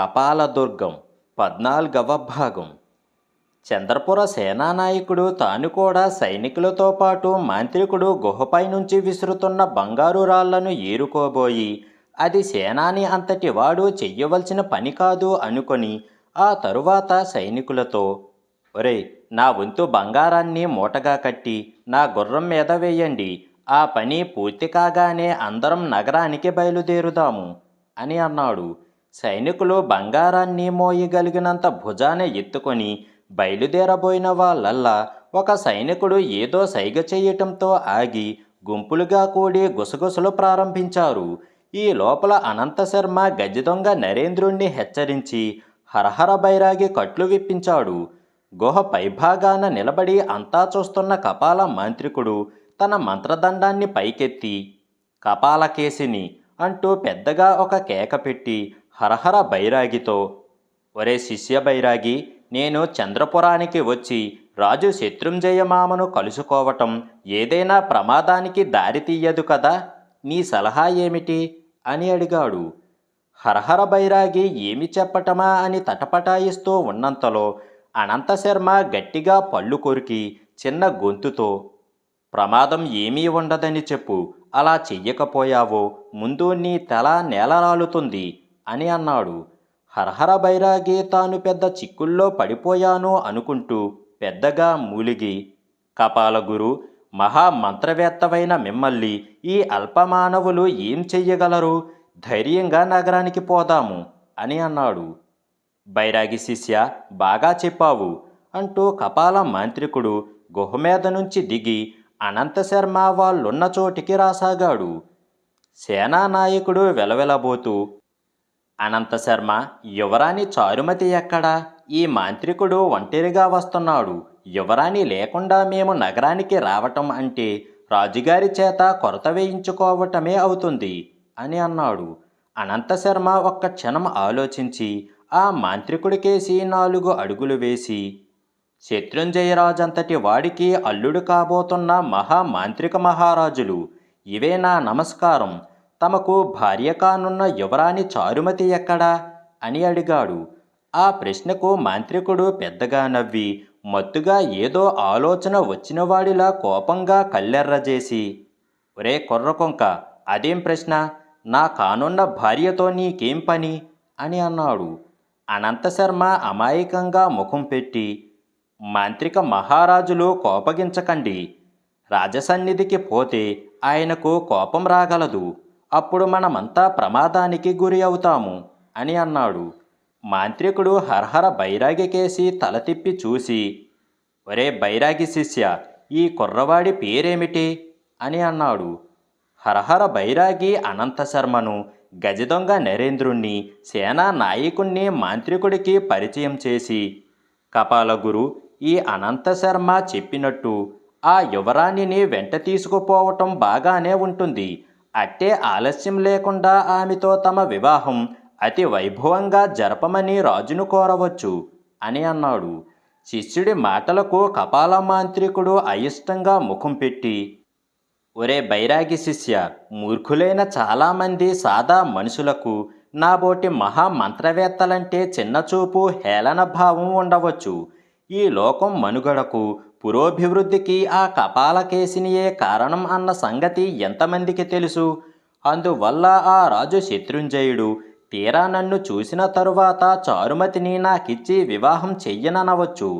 కపాలదుర్గం పద్నాలుగవ భాగం. చంద్రపుర సేనానాయకుడు తాను కూడా సైనికులతో పాటు మాంత్రికుడు గుహపై నుంచి విసురుతున్న బంగారు రాళ్ళను ఏరుకోబోయి అది సేనాని అంతటి వాడు చెయ్యవలసిన పని కాదు అనుకొని ఆ తరువాత సైనికులతో ఒరేయ్ నా వంతు బంగారాన్ని మూటగా కట్టి నా గుర్రం మీద వేయండి ఆ పని పూర్తి కాగానే అందరం నగరానికి బయలుదేరుదాము అని అన్నాడు. సైనికులు బంగారాన్ని మోయగలిగినంత భుజాన ఎత్తుకొని బయలుదేరబోయిన వాళ్ళల్లా ఒక సైనికుడు ఏదో సైగ చేయటంతో ఆగి గుంపులుగా కూడి గుసగుసలు ప్రారంభించారు. ఈ లోపల అనంత శర్మ దొంగ నరేంద్రుణ్ణి హెచ్చరించి హరహర బైరాగి కట్లు విప్పించాడు. గుహ పైభాగాన నిలబడి అంతా చూస్తున్న కపాల మాంత్రికుడు తన మంత్రదండాన్ని పైకెత్తి కపాలకేసిని అంటూ పెద్దగా ఒక కేక పెట్టి హరహర బైరాగితో ఒరే శిష్య బైరాగి నేను చంద్రపురానికి వచ్చి రాజు శత్రుంజయమామను కలుసుకోవటం ఏదైనా ప్రమాదానికి దారి తీయదు కదా నీ సలహా ఏమిటి? అని అడిగాడు. హరహర బైరాగి ఏమి చెప్పటమా? అని తటపటాయిస్తూ ఉన్నంతలో అనంత శర్మ గట్టిగా పళ్ళు కొరికి చిన్న గొంతుతో ప్రమాదం ఏమీ ఉండదని చెప్పు అలా చెయ్యకపోయావో ముందు నీ తల నేలరాలుతుంది అని అన్నాడు. హరహర బైరాగి తాను పెద్ద చిక్కుల్లో పడిపోయాను అనుకుంటూ పెద్దగా మూలిగి కపాలగురు మహామంత్రవేత్తవైన మిమ్మల్ని ఈ అల్పమానవులు ఏం చెయ్యగలరు? ధైర్యంగా నగరానికి పోదాము అని అన్నాడు. బైరాగి శిష్య బాగా చెప్పావు అంటూ కపాల మాంత్రికుడు గుహ మీద నుంచి దిగి అనంత శర్మ వాళ్ళున్న చోటికి రాసాగాడు. సేనానాయకుడు వెలవెలబోతూ అనంత శర్మ యువరాణి చారుమతి ఎక్కడా? ఈ మాంత్రికుడు ఒంటరిగా వస్తున్నాడు. యువరాణి లేకుండా మేము నగరానికి రావటం అంటే రాజుగారి చేత కొరత వేయించుకోవటమే అవుతుంది అని అన్నాడు. అనంత శర్మ ఒక్క క్షణం ఆలోచించి ఆ మాంత్రికుడికేసి నాలుగు అడుగులు వేసి శత్రుంజయరాజంతటి వాడికి అల్లుడు కాబోతున్న మహా మాంత్రిక మహారాజులు. ఇవే నా నమస్కారం. తమకు భార్య కానున్న యువరాణి చారుమతి ఎక్కడా? అని అడిగాడు. ఆ ప్రశ్నకు మాంత్రికుడు పెద్దగా నవ్వి మత్తుగా ఏదో ఆలోచన వచ్చినవాడిలా కోపంగా కళ్ళెర్రజేసి ఒరే కుర్రకొంక అదేం ప్రశ్న? నా కానున్న భార్యతో నీకేం పని? అని అన్నాడు. అనంత శర్మ అమాయకంగా ముఖం పెట్టి మాంత్రిక మహారాజులు కోపగించకండి. రాజసన్నిధికి పోతే ఆయనకు కోపం రాగలదు. అప్పుడు మనమంతా ప్రమాదానికి గురి అవుతాము అని అన్నాడు. మాంత్రికుడు హర్హర బైరాగికేసి తల తిప్పి చూసి ఒరే బైరాగి శిష్య ఈ కుర్రవాడి పేరేమిటి? అని అన్నాడు. హరహర బైరాగి అనంత శర్మను గజదొంగ నరేంద్రుణ్ణి సేనా నాయకుణ్ణి మాంత్రికుడికి పరిచయం చేసి కపాలగురు ఈ అనంత శర్మ చెప్పినట్టు ఆ యువరాణిని వెంట తీసుకుపోవటం బాగానే ఉంటుంది అట్టే ఆలస్యం లేకుండా ఆమెతో తమ వివాహం అతి వైభవంగా జరపమని రాజును కోరవచ్చు అని అన్నాడు. శిష్యుడి మాటలకు కపాల మాంత్రికుడు అయిష్టంగా ముఖం పెట్టి ఒరే బైరాగి శిష్య మూర్ఖులైన చాలామంది సాదా మనుషులకు నాబోటి మహామంత్రవేత్తలంటే చిన్నచూపు హేళన భావం ఉండవచ్చు. ఈ లోకం మనుగడకు పురోభివృద్ధికి ఆ కపాలకేశినియే కారణం అన్న సంగతి ఎంతమందికి తెలుసు? అందువల్ల ఆ రాజు శత్రుంజయుడు తీరా నన్ను చూసిన తరువాత చారుమతిని నాకిచ్చి వివాహం చెయ్యననవచ్చు.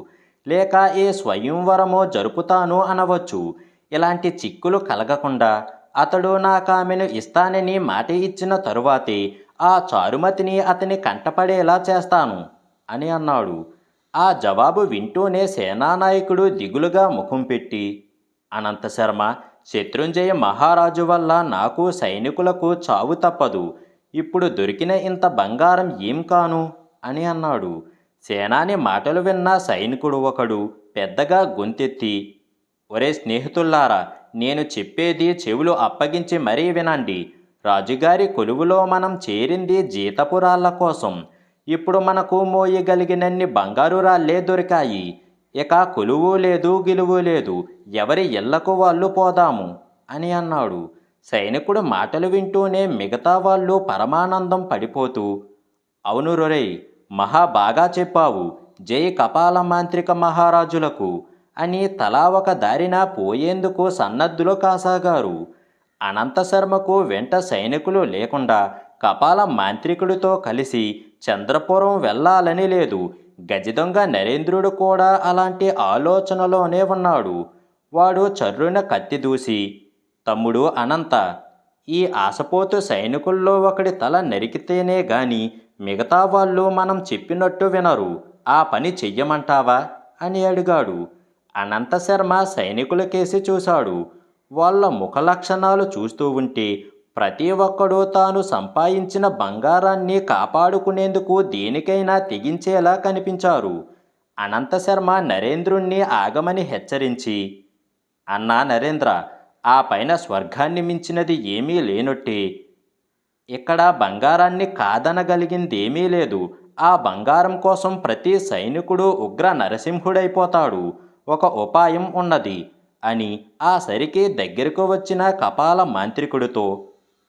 లేక ఏ స్వయంవరమో జరుపుతాను అనవచ్చు. ఇలాంటి చిక్కులు కలగకుండా అతడు నాకామెను ఇస్తానని మాట ఇచ్చిన తరువాతే ఆ చారుమతిని అతని కంటపడేలా చేస్తాను అని అన్నాడు. ఆ జవాబు వింటూనే సేనానాయకుడు దిగులుగా ముఖం పెట్టి అనంతశర్మ శత్రుంజయ మహారాజు వల్ల నాకు సైనికులకు చావు తప్పదు. ఇప్పుడు దొరికిన ఇంత బంగారం ఏం కాను? అని అన్నాడు. సేనాని మాటలు విన్న సైనికుడు ఒకడు పెద్దగా గొంతెత్తి ఒరే స్నేహితుల్లారా నేను చెప్పేది చెవులు అప్పగించి మరీ వినండి. రాజుగారి కొలువులో మనం చేరింది జీతపురాళ్ళ కోసం. ఇప్పుడు మనకు మోయగలిగినన్ని బంగారు రాళ్ళే దొరికాయి. ఇక కొలువు లేదు గిలువు లేదు. ఎవరి ఇళ్ళకు వాళ్ళు పోదాము? అని అన్నాడు. సైనికుడు మాటలు వింటూనే మిగతా వాళ్ళు పరమానందం పడిపోతూ అవును రొరై మహా బాగా చెప్పావు. జై కపాల మాంత్రిక మహారాజులకు అని తలా ఒక దారిన పోయేందుకు సన్నద్ధులు కాసాగారు. అనంతశర్మకు వెంట సైనికులు లేకుండా కపాల మాంత్రికుడితో కలిసి చంద్రపురం వెళ్ళాలని లేదు. గజదొంగ నరేంద్రుడు కూడా అలాంటి ఆలోచనలోనే ఉన్నాడు. వాడు చర్రున కత్తి దూసి తమ్ముడు అనంత ఈ ఆశపోతు సైనికుల్లో ఒకడి తల నరికితేనే గాని మిగతా వాళ్ళు మనం చెప్పినట్టు వినరు. ఆ పని చెయ్యమంటావా? అని అడిగాడు. అనంత శర్మ సైనికుల కేసి చూశాడు. వాళ్ళ ముఖ లక్షణాలు చూస్తూ ఉంటే ప్రతి ఒక్కడూ తాను సంపాదించిన బంగారాన్ని కాపాడుకునేందుకు దేనికైనా తెగించేలా కనిపించారు. అనంత శర్మ నరేంద్రుణ్ణి ఆగమని హెచ్చరించి అన్నా నరేంద్ర ఆ పైన స్వర్గాన్ని మించినది ఏమీ లేనట్టే. ఇక్కడ బంగారాన్ని కాదనగలిగిందేమీ లేదు. ఆ బంగారం కోసం ప్రతి సైనికుడు ఉగ్ర నరసింహుడైపోతాడు. ఒక ఉపాయం ఉన్నది అని ఆ సరికి దగ్గరకు వచ్చిన కపాల మాంత్రికుడితో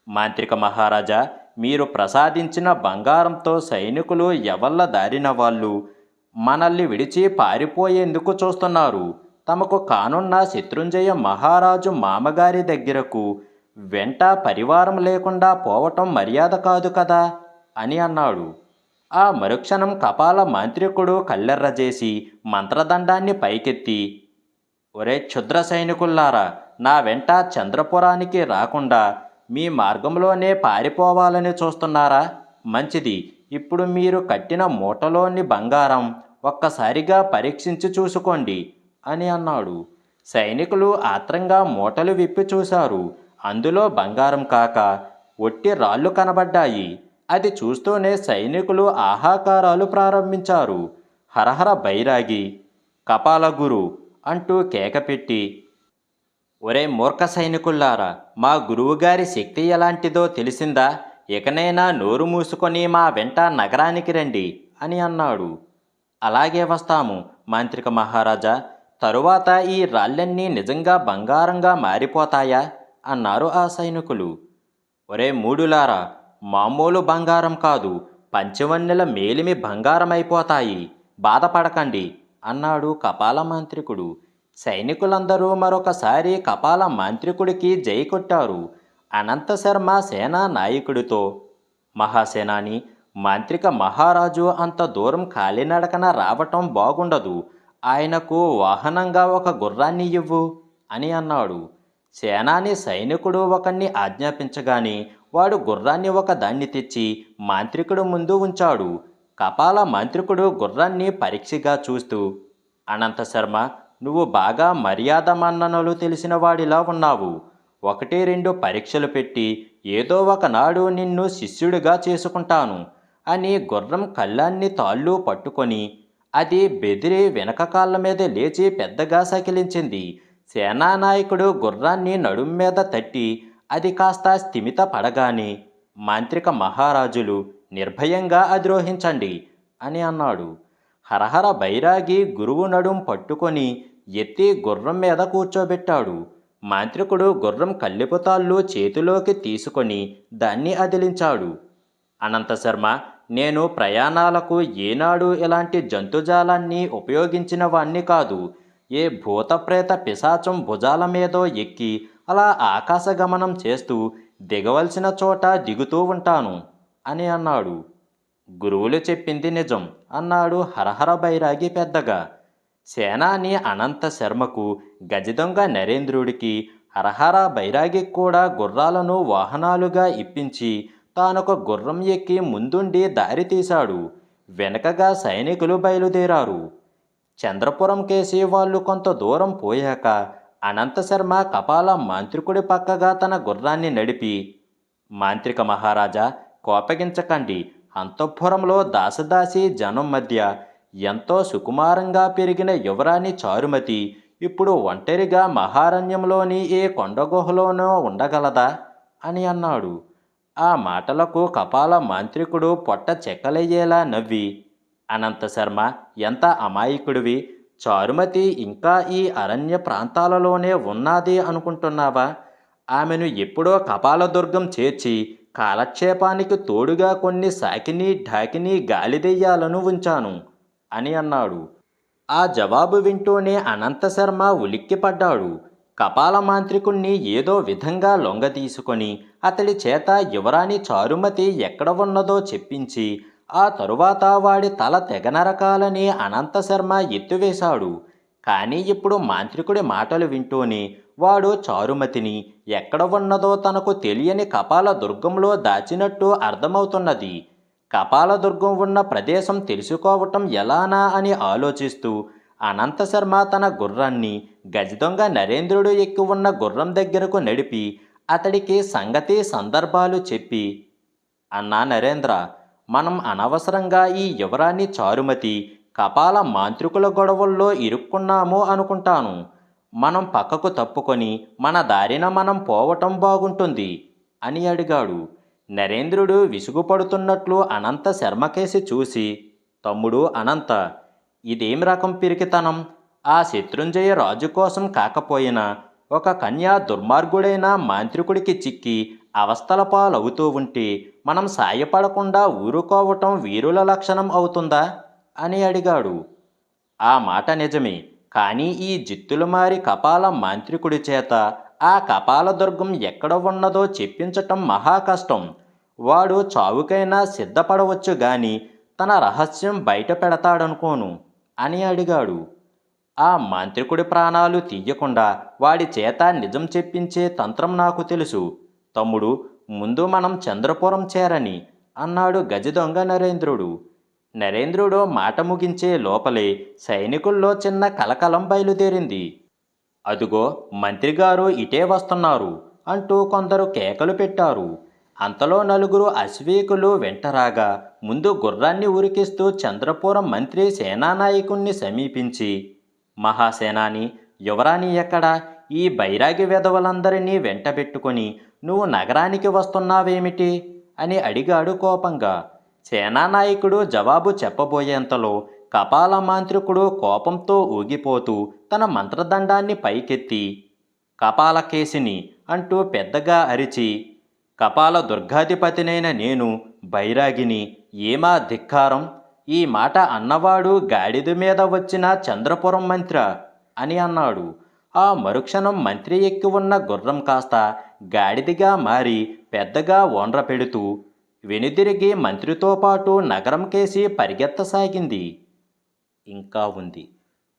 మాంత్రిక మహారాజా మీరు ప్రసాదించిన బంగారంతో సైనికులు ఎవళ్ళ దారిన వాళ్ళు? మనల్ని విడిచి పారిపోయేందుకు చూస్తున్నారు. తమకు కానున్న శత్రుంజయ మహారాజు మామగారి దగ్గరకు వెంట పరివారం లేకుండా పోవటం మర్యాద కాదు కదా? అని అన్నాడు. ఆ మరుక్షణం కపాల మాంత్రికుడు కళ్ళెర్ర చేసి మంత్రదండాన్ని పైకెత్తి ఒరే క్షుద్ర సైనికుల్లారా నా వెంట చంద్రపురానికి రాకుండా మీ మార్గంలోనే పారిపోవాలని చూస్తున్నారా? మంచిది. ఇప్పుడు మీరు కట్టిన మూటలోని బంగారం ఒక్కసారిగా పరీక్షించి చూసుకోండి అని అన్నాడు. సైనికులు ఆత్రంగా మూటలు విప్పి చూశారు. అందులో బంగారం కాక ఒట్టి రాళ్ళు కనబడ్డాయి. అది చూస్తూనే సైనికులు ఆహాకారాలు ప్రారంభించారు. హరహర బైరాగి కపాలగురు అంటూ కేకపెట్టి ఒరే మూర్ఖ సైనికుల్లారా మా గురువుగారి శక్తి ఎలాంటిదో తెలిసిందా? ఇకనైనా నోరు మూసుకొని మా వెంట నగరానికి రండి అని అన్నాడు. అలాగే వస్తాము మాంత్రిక మహారాజా. తరువాత ఈ రాళ్ళన్నీ నిజంగా బంగారంగా మారిపోతాయా? అన్నారు ఆ సైనికులు. ఒరే మూడులారా మామూలు బంగారం కాదు పంచవన్నెల మేలిమి బంగారమైపోతాయి. బాధపడకండి అన్నాడు కపాల మాంత్రికుడు సైనికులందరూ మరొకసారి కపాల మాంత్రికుడికి జై కొట్టారు. అనంత శర్మ సేనా నాయకుడితో మహాసేనాని మాంత్రిక మహారాజు అంత దూరం కాలినడకన రావటం బాగుండదు. ఆయనకు వాహనంగా ఒక గుర్రాన్ని ఇవ్వు అని అన్నాడు. సేనాని సైనికుడు ఒకరిని ఆజ్ఞాపించగానే వాడు గుర్రాన్ని ఒక దాన్ని తెచ్చి మాంత్రికుడు ముందు ఉంచాడు. కపాల మాంత్రికుడు గుర్రాన్ని పరీక్షగా చూస్తూ అనంతశర్మ నువ్వు బాగా మర్యాద మన్ననలు తెలిసిన వాడిలా ఉన్నావు. ఒకటి రెండు పరీక్షలు పెట్టి ఏదో ఒకనాడు నిన్ను శిష్యుడిగా చేసుకుంటాను అని గుర్రం కళ్ళాన్ని తాళ్ళు పట్టుకొని అది బెదిరి వెనక కాళ్ళ మీద లేచి పెద్దగా సకిలించింది. సేనానాయకుడు గుర్రాన్ని నడుం మీద తట్టి అది కాస్త స్థిమిత పడగానే మాంత్రిక మహారాజులు నిర్భయంగా అధిరోహించండి అని అన్నాడు. హరహర బైరాగి గురువు నడుం పట్టుకొని ఎత్తి గుర్రం మీద కూర్చోబెట్టాడు. మాంత్రికుడు గుర్రం కళ్ళెపుతాళ్ళు చేతిలోకి తీసుకొని దాన్ని అదిలించాడు. అనంతశర్మ నేను ప్రయాణాలకు ఏనాడు ఇలాంటి జంతుజాలాన్ని ఉపయోగించిన వాణ్ణి కాదు. ఏ భూతప్రేత పిశాచం భుజాల మీదో ఎక్కి అలా ఆకాశగమనం చేస్తూ దిగవలసిన చోట దిగుతూ ఉంటాను అని అన్నాడు. గురువులు చెప్పింది నిజం అన్నాడు హరహర బైరాగి పెద్దగా. సేనాని అనంత శర్మకు గజదొంగ నరేంద్రుడికి హరహర బైరాగి కూడా గుర్రాలను వాహనాలుగా ఇప్పించి తానొక గుర్రం ఎక్కి ముందుండి దారి తీశాడు. వెనకగా సైనికులు బయలుదేరారు. చంద్రపురం కేసి వాళ్ళు కొంత దూరం పోయాక అనంత శర్మ కపాల మాంత్రికుడి పక్కగా తన గుర్రాన్ని నడిపి మాంత్రిక మహారాజా కోపగించకండి. అంతఃపురంలో దాసదాసి జనం మధ్య ఎంతో సుకుమారంగా పెరిగిన యువరాణి చారుమతి ఇప్పుడు ఒంటరిగా మహారణ్యంలోని ఏ కొండగుహలోనో ఉండగలదా? అని అన్నాడు. ఆ మాటలకు కపాల మాంత్రికుడు పొట్ట చెక్కలయ్యేలా నవ్వి అనంతశర్మ ఎంత అమాయకుడివి? చారుమతి ఇంకా ఈ అరణ్య ప్రాంతాలలోనే ఉన్నది అనుకుంటున్నావా? ఆమెను ఎప్పుడో కపాలదుర్గం చేర్చి కాలక్షేపానికి తోడుగా కొన్ని సాకిని ఢాకిని గాలిదెయ్యాలను ఉంచాను. అని అన్నాడు. ఆ జవాబు వింటూనే అనంత శర్మ ఉలిక్కిపడ్డాడు. కపాల మాంత్రికుణ్ణి ఏదో విధంగా లొంగ తీసుకొని అతడి చేత యువరాణి చారుమతి ఎక్కడ ఉన్నదో చెప్పించి ఆ తరువాత వాడి తల తెగనరకాలని అనంత శర్మ ఎత్తువేశాడు. కానీ ఇప్పుడు మాంత్రికుడి మాటలు వింటూనే వాడు చారుమతిని ఎక్కడ ఉన్నదో తనకు తెలియని కపాల దుర్గంలో దాచినట్టు అర్థమవుతున్నది. కపాలదుర్గం ఉన్న ప్రదేశం తెలుసుకోవటం ఎలానా అని ఆలోచిస్తూ అనంత శర్మ తన గుర్రాన్ని గజదొంగ నరేంద్రుడు ఎక్కి ఉన్న గుర్రం దగ్గరకు నడిపి అతడికి సంగతి సందర్భాలు చెప్పి అన్నా నరేంద్ర మనం అనవసరంగా ఈ యువరాణి చారుమతి కపాల మాంత్రికుల గొడవల్లో ఇరుక్కున్నాము అనుకుంటాను. మనం పక్కకు తప్పుకొని మన దారిన మనం పోవటం బాగుంటుంది అని అడిగాడు. నరేంద్రుడు విసుగుపడుతున్నట్లు అనంత శర్మకేసి చూసి తమ్ముడు అనంత ఇదేం రకం పిరికితనం? ఆ శత్రుంజయ రాజు కోసం కాకపోయినా ఒక కన్యా దుర్మార్గుడైన మాంత్రికుడికి చిక్కి అవస్థల పాలవుతూ ఉంటే మనం సాయపడకుండా ఊరుకోవటం వీరుల లక్షణం అవుతుందా? అని అడిగాడు. ఆ మాట నిజమే కానీ ఈ జిత్తులమారి కపాల మాంత్రికుడి చేత ఆ కపాల దుర్గం ఎక్కడ ఉన్నదో చెప్పించటం మహా కష్టం. వాడు చావుకైనా సిద్ధపడవచ్చు గాని తన రహస్యం బయట పెడతాడనుకోను అని అడిగాడు. ఆ మాంత్రికుడి ప్రాణాలు తీయకుండా వాడి చేత నిజం చెప్పించే తంత్రం నాకు తెలుసు. తమ్ముడు ముందు మనం చంద్రపురం చేరని అన్నాడు గజదొంగ నరేంద్రుడు. నరేంద్రుడు మాట ముగించే లోపలే సైనికుల్లో చిన్న కలకలం బయలుదేరింది. అదుగో మంత్రిగారు ఇటే వస్తున్నారు అంటూ కొందరు కేకలు పెట్టారు. అంతలో నలుగురు అశ్వీకులు వెంటరాగా ముందు గుర్రాన్ని ఉరికిస్తూ చంద్రపురం మంత్రి సేనానాయకుణ్ణి సమీపించి మహాసేనాని యువరాణి ఎక్కడ? ఈ బైరాగి వెధవలందరినీ వెంటబెట్టుకొని నువ్వు నగరానికి వస్తున్నావేమిటి? అని అడిగాడు కోపంగా. సేనానాయకుడు జవాబు చెప్పబోయేంతలో కపాల మాంత్రికుడు కోపంతో ఊగిపోతూ తన మంత్రదండాన్ని పైకెత్తి కపాలకేసిని అంటూ పెద్దగా అరిచి కపాల దుర్గాధిపతినైన నేను బైరాగిని ఏమా ధిక్కారం? ఈ మాట అన్నవాడు గాడిద మీద వచ్చిన చంద్రపురం మంత్ర అని అన్నాడు. ఆ మరుక్షణం మంత్రి ఎక్కి ఉన్న గుర్రం కాస్త గాడిదిగా మారి పెద్దగా ఓండ్ర పెడుతూ వెనుదిరిగి మంత్రితో పాటు నగరం కేసి పరిగెత్తసాగింది. ఇంకా ఉంది.